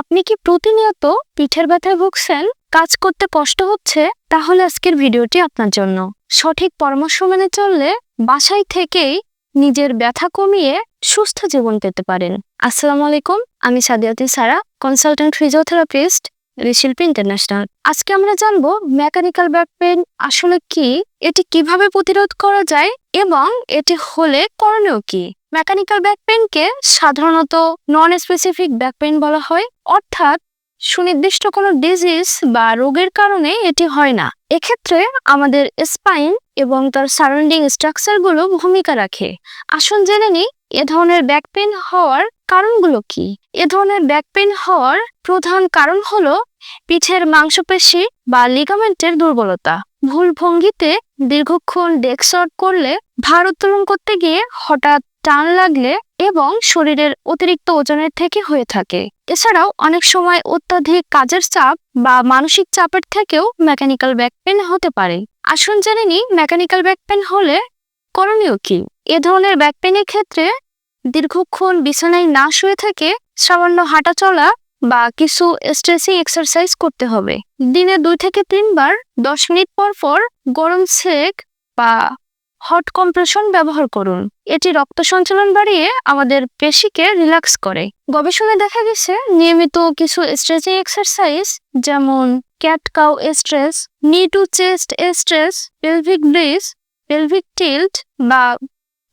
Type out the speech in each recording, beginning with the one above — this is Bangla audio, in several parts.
আপনি কি প্রতিনিয়ত পিঠের ব্যথায় ভুগছেন? কাজ করতে কষ্ট হচ্ছে? তাহলে আজকের ভিডিওটি আপনার জন্য। সঠিক পরামর্শ মেনে চললে বাসায় থেকেই নিজের ব্যথা কমিয়ে সুস্থ জীবন পেতে পারেন। আসসালামু আলাইকুম, আমি সাদিয়াতি সারা কনসালটেন্ট ফিজিওথেরাপিস্ট রিশিল্পী ইন্টারন্যাশনাল আজকে আমরা জানব মেকানিক্যাল ব্যাক পেন আসলে কি, এটি কীভাবে প্রতিরোধ করা যায় এবং এটি হলে করণীয় কি? মেকানিক্যাল ব্যাক পেনকে সাধারণত নন স্পেসিফিক ব্যাক পেন বলা হয়। অর্থাৎ সুনির্দিষ্ট কোনো ডিজিজ বা রোগের কারণে এটি হয় না। এক্ষেত্রে আমাদের স্পাইন এবং তার সারাউন্ডিং স্ট্রাকচারগুলো ভূমিকা রাখে। আসুন জেনে নিই, এ ধরনের ব্যাক পেন হওয়ার কারণগুলো কি? এ ধরনের ব্যাক পেন হওয়ার প্রধান কারণ হলো পিঠের মাংসপেশি বা লিগামেন্টের দুর্বলতা। ভুল ভঙ্গিতে দীর্ঘক্ষণ ডেস্ক করলে ভার উত্তোলন করতে গিয়ে হঠাৎ টান লাগলে এবং শরীরের অতিরিক্ত ওজনের থেকে হয়ে থাকে। এছাড়াও অনেক সময় অত্যাধিক কাজের চাপ বা মানসিক চাপের থেকেও মেকানিক্যাল ব্যাক পেন হতে পারে। আসুন জেনে নিই মেকানিক্যাল ব্যাক পেন হলে করণীয় কি? এ ধরনের ব্যাক পেনের ক্ষেত্রে দীর্ঘক্ষণ বিছানায় না শুয়ে থেকে সামান্য হাঁটা চলা বা কিছু স্ট্রেসিং এক্সারসাইজ করতে হবে। দিনে দুই থেকে তিনবার দশ মিনিট পর পর গরম সেক বা হট কম্প্রেশন ব্যবহার করুন। এটি রক্ত সঞ্চালন বাড়িয়ে আমাদের পেশিকে রিল্যাক্স করে। গবেষণায় দেখা গেছে, নিয়মিত কিছু স্ট্রেচিং এক্সারসাইজ যেমন cat cow stretch knee to chest stretch pelvic bridge pelvic tilt বা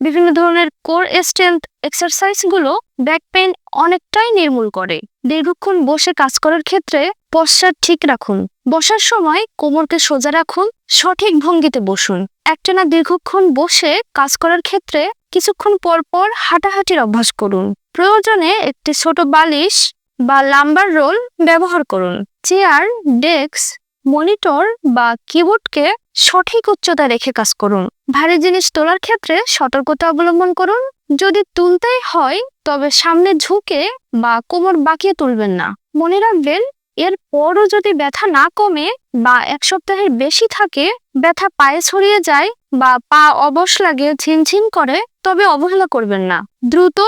বিভিন্ন ধরনের কোর স্ট্রেংথ এক্সারসাইজগুলো ব্যাক পেন অনেকটাই নির্মূল করে। দীর্ঘক্ষণ বসে কাজ করার ক্ষেত্রে পশ্চাৎ ঠিক রাখুন। বসার সময় কোমরকে সোজা রাখুন, সঠিক ভঙ্গিতে বসুন। একটানা দীর্ঘক্ষণ বসে কাজ করার ক্ষেত্রে কিছুক্ষণ পর পর হাঁটাহাঁটির অভ্যাস করুন। প্রয়োজনে একটি ছোট বালিশ বা লাম্বার রোল ব্যবহার করুন। চেয়ার ডেস্ক মনিটর বা কিবোর্ডকে সঠিক উচ্চতা রেখে কাজ করুন। ভারী জিনিস তোলার ক্ষেত্রে সতর্কতা অবলম্বন করুন। যদি তুলতেই হয়, তবে সামনে ঝুঁকে বা কোমর বাঁকিয়ে তুলবেন না। মনে রাখবেন, এর পরও যদি ব্যথা না কমে বা এক সপ্তাহের বেশি থাকে, ব্যথা পায়ে ছড়িয়ে যায় বা পা অবশ লাগে, ঝিনঝিন করে, তবে অবহেলা করবেন না। দ্রুত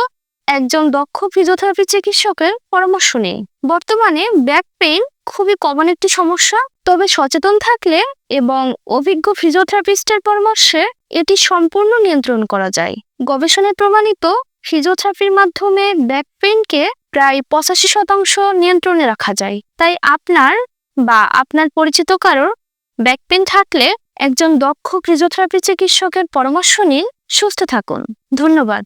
একজন দক্ষ ফিজিওথেরাপি চিকিৎসকের পরামর্শ নিন। বর্তমানে ব্যাক পেইন খুবই কমন একটি সমস্যা। তবে সচেতন থাকলে এবং অভিজ্ঞ ফিজিওথেরাপিস্টের পরামর্শে এটি সম্পূর্ণ নিয়ন্ত্রণ করা যায়। গবেষণায় প্রমাণিত ফিজিওথেরাপির মাধ্যমে ব্যাক পেনকে প্রায় পঁচাশি শতাংশ নিয়ন্ত্রণে রাখা যায়। তাই আপনার বা আপনার পরিচিত কারোর ব্যাক পেন থাকলে একজন দক্ষ ফিজিওথেরাপি চিকিৎসকের পরামর্শ নিন, সুস্থ থাকুন। ধন্যবাদ।